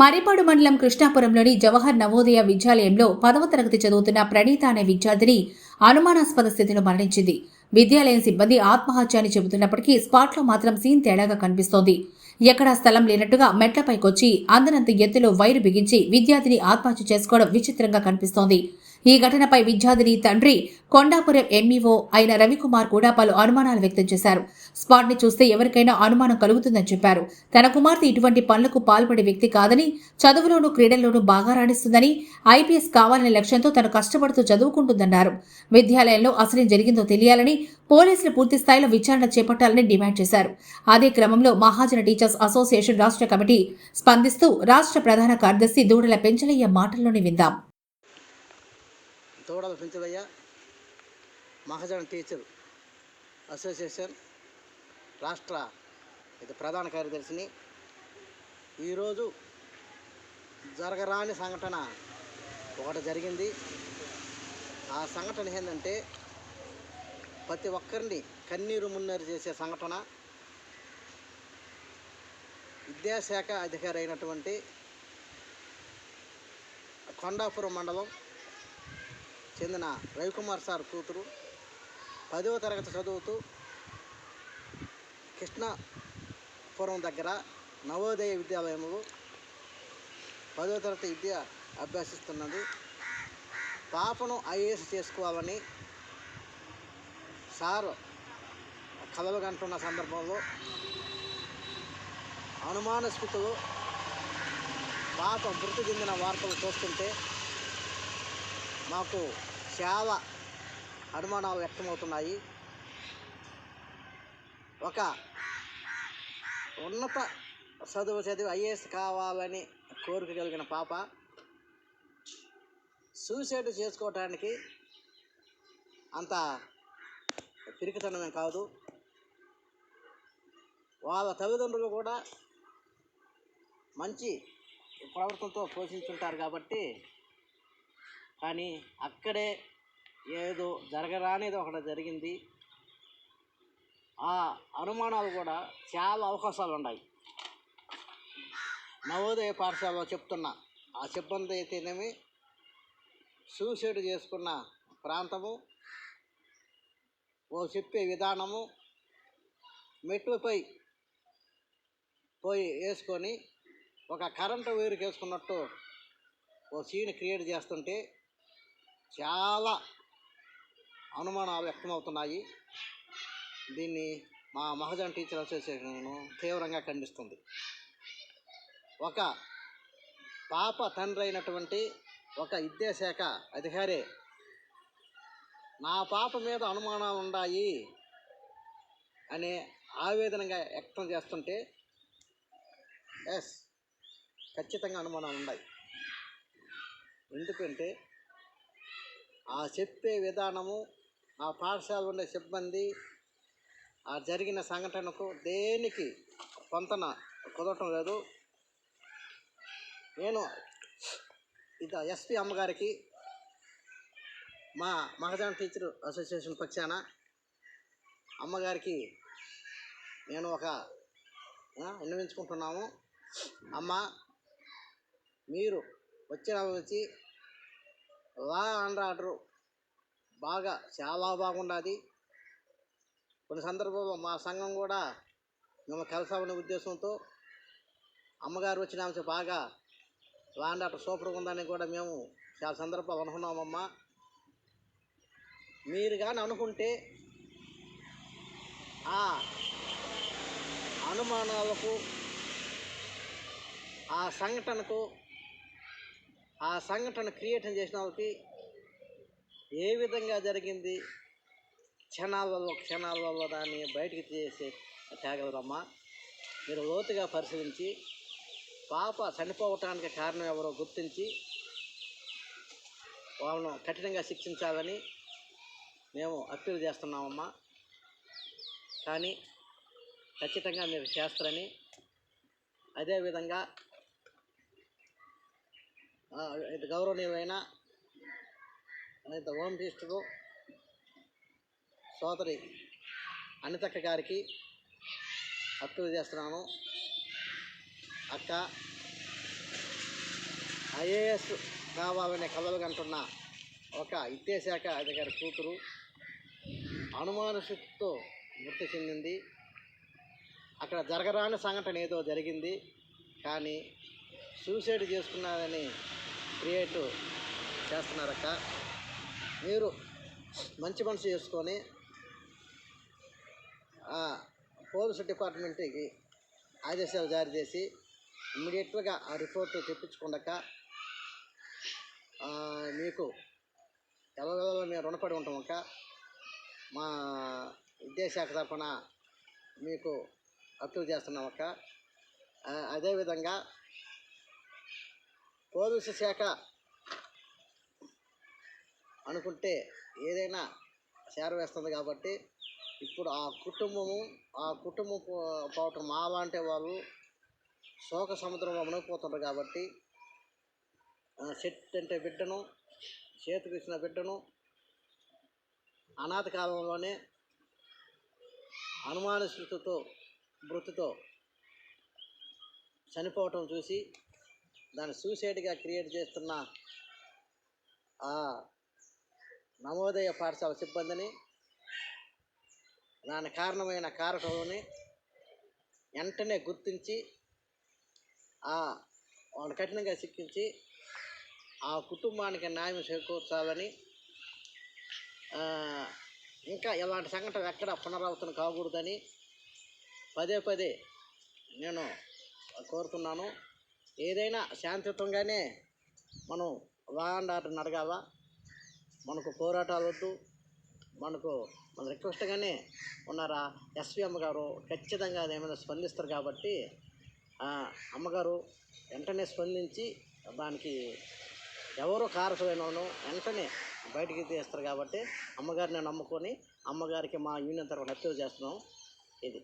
మరిపాడు మండలం కృష్ణాపురంలోని జవహర్ నవోదయ విద్యాలయంలో పదవ తరగతి చదువుతున్న ప్రణీత అనే విద్యార్థిని అనుమానాస్పద స్థితిలో మరణించింది. విద్యాలయం సిబ్బంది ఆత్మహత్య అని చెబుతున్నప్పటికీ స్పాట్లో మాత్రం సీన్ తేడాగా కనిపిస్తోంది. ఎక్కడా స్థలం లేనట్టుగా మెట్లపైకొచ్చి అందనంత ఎత్తులో వైరు బిగించి విద్యార్థిని ఆత్మహత్య చేసుకోవడం విచిత్రంగా కనిపిస్తోంది. ఈ ఘటనపై విద్యార్థిని తండ్రి కొండాపురం ఎంఈఓ అయిన రవికుమార్ కూడా పలు అనుమానాలు వ్యక్తం చేశారు. స్పాట్ని చూస్తే ఎవరికైనా అనుమానం కలుగుతుందని చెప్పారు. తన కుమార్తె ఇటువంటి పనులకు పాల్పడే వ్యక్తి కాదని చదువులోనూ క్రీడల్లోనూ బాగా రాణిస్తుందని ఐపీఎస్ కావాలనే లక్ష్యంతో తను కష్టపడుతూ చదువుకుంటుందన్నారు. విద్యాలయంలో అసలేం జరిగిందో తెలియాలని పోలీసులు పూర్తి స్థాయిలో విచారణ చేపట్టాలని డిమాండ్ చేశారు. అదే క్రమంలో మహాజన టీచర్స్ అసోసియేషన్ రాష్ట్ర కమిటీ స్పందిస్తూ రాష్ట్ర ప్రధాన కార్యదర్శి దూడల పెంచలయ్య మాటల్లోనే విందాం. తోడల పెంచదయ్య మహాజన టీచర్ అసోసియేషన్ రాష్ట్ర ఇది ప్రధాన కార్యదర్శిని. ఈరోజు జరగరాని సంఘటన ఒకటి జరిగింది. ఆ సంఘటన ఏంటంటే ప్రతి ఒక్కరిని కన్నీరు మున్నీరు చేసే సంఘటన. విద్యాశాఖ అధికారి అయినటువంటి కొండాపురం మండలం చెందిన రవికుమార్ సార్ కూతురు. పదవ తరగతి చదువుతూ కృష్ణాపురం దగ్గర నవోదయ విద్యాలయంలో పదవ తరగతి విద్య అభ్యసిస్తున్నది. పాపను ఐఏఎస్ చేసుకోవాలని సార్ కలవగంటున్న సందర్భంలో అనుమానాస్పదలో పాప మృతి చెందిన వార్తలు చూస్తుంటే మాకు చాలా అనుమానాలు వ్యక్తమవుతున్నాయి. ఒక ఉన్నత చదువు చదివి ఐఏఎస్ కావాలని కోరిక కలిగిన పాప సూసైడ్ చేసుకోవటానికి అంత పిరికితనమే కాదు. వాళ్ళ తల్లిదండ్రులు కూడా మంచి ప్రవర్తనతో పోషించుంటారు కాబట్టి కానీ అక్కడే ఏదో జరగరానిది ఒకటి జరిగింది. ఆ అనుమానాలు కూడా చాలా అవకాశాలు ఉన్నాయి. నవోదయ పాఠశాలలో చెప్తున్న ఆ సిబ్బంది అయితేనేమి సూసైడ్ చేసుకున్న ప్రాంతము ఓ చెప్పే విధానము మెట్లుపై పోయి వేసుకొని ఒక కరెంటు వైర్కి వేసుకున్నట్టు ఓ సీన్ క్రియేట్ చేస్తుంటే చాలా అనుమానాలు వ్యక్తమవుతున్నాయి. దీన్ని మా మహజన్ టీచర్ అసోసియేషన్ తీవ్రంగా ఖండిస్తుంది. ఒక పాప తండ్రి అయినటువంటి ఒక విద్యాశాఖ అధికారి నా పాప మీద అనుమానాలు ఉన్నాయి అనే ఆవేదనగా వ్యక్తం చేస్తుంటే ఎస్ ఖచ్చితంగా అనుమానాలు ఉన్నాయి. ఎందుకంటే ఆ చెప్పే విధానము ఆ పాఠశాల ఉండే సిబ్బంది ఆ జరిగిన సంఘటనకు దేనికి పొంతన కుదరటం లేదు. నేను ఇది ఎస్పి అమ్మగారికి మా మహజాన్ టీచర్ అసోసియేషన్ పక్షాన అమ్మగారికి నేను ఒక విన్నవించుకుంటున్నాము. అమ్మ మీరు వచ్చిన వచ్చి లా అండ్ ఆర్డర్. బాగా చాలా బాగుండాది. కొన్ని సందర్భంలో మా సంఘం కూడా మేము కలిసామనే ఉద్దేశంతో అమ్మగారు వచ్చిన అంశం బాగా లా అండ్ ఆర్డర్ సూపర్గా ఉందని కూడా మేము చాలా సందర్భాలు అనుకున్నామమ్మా. మీరు కానీ అనుకుంటే ఆ అనుమానాలకు ఆ సంఘటనకు ఆ సంఘటన క్రియేషన్ చేసిన వాళ్ళకి ఏ విధంగా జరిగింది? క్షణాలలో క్షణాలలో దాన్ని బయటికి తీసే తేగలరమ్మా మీరు లోతుగా పరిశీలించి పాప చనిపోవటానికి కారణం ఎవరో గుర్తించి వాళ్ళను కఠినంగా శిక్షించాలని మేము అప్పీల్ చేస్తున్నామమ్మా. కానీ ఖచ్చితంగా మీరు చేస్తారని అదేవిధంగా గౌరవనీయులైన ఇది హోమ్ మినిస్టరు సోదరి అనితక్క గారికి అప్పీల్ చేస్తున్నాను. అక్క ఐఏఎస్ కావాలనే కలలు కంటున్న ఒక విద్యాశాఖ అధికారి కూతురు అనుమానశక్తితో మృతి చెందింది. అక్కడ జరగరాని సంఘటన ఏదో జరిగింది. కానీ సూసైడ్ చేసుకున్నదని క్రియేట్ చేస్తున్నారక్క. మీరు మంచి మనసు చేసుకొని పోలీసు డిపార్ట్మెంట్కి ఆదేశాలు జారీ చేసి ఇమ్మీడియట్గా ఆ రిపోర్ట్ తెప్పించుకుండక మీకు ఎవరెవరో మేము రుణపడి ఉంటాం అక్క మా విద్యాశాఖ తరఫున మీకు అప్పీల్ చేస్తున్నాం అక్క అదేవిధంగా పోలీసు శాఖ అనుకుంటే ఏదైనా చేరవేస్తుంది కాబట్టి ఇప్పుడు ఆ కుటుంబము ఆ కుటుంబం పోవటం మా లాంటి వాళ్ళు శోక సముద్రంలో మునిగిపోతున్నారు కాబట్టి చెట్టు అంటే బిడ్డను చేతికి ఇచ్చిన బిడ్డను అనాథ కాలంలోనే అనుమానశృతితో మృతితో చనిపోవటం చూసి దాన్ని సూసైడ్గా క్రియేట్ చేస్తున్న ఆ నవోదయ పాఠశాల సిబ్బందిని దాని కారణమైన కారకులని వెంటనే గుర్తించి ఆ వాళ్ళు కఠినంగా శిక్షించి ఆ కుటుంబానికి న్యాయం చేకూర్చాలని ఇంకా ఇలాంటి సంఘటన ఎక్కడ పునరావృతం కాకూడదని పదే పదే నేను కోరుతున్నాను. ఏదైనా శాంతియుతంగానే మనం లా అండ్ ఆర్డర్ని మనకు పోరాటాలు వద్దు. మనకు మన రిక్వెస్ట్గానే ఉన్నారా? ఎస్వి అమ్మగారు ఖచ్చితంగా ఏమైనా స్పందిస్తారు కాబట్టి అమ్మగారు వెంటనే స్పందించి దానికి ఎవరో కారకులైన వెంటనే బయటికి తీస్తారు కాబట్టి అమ్మగారిని నమ్ముకొని అమ్మగారికి మా యూనియన్ తరఫున అప్పీల్ చేస్తున్నాం. ఇది.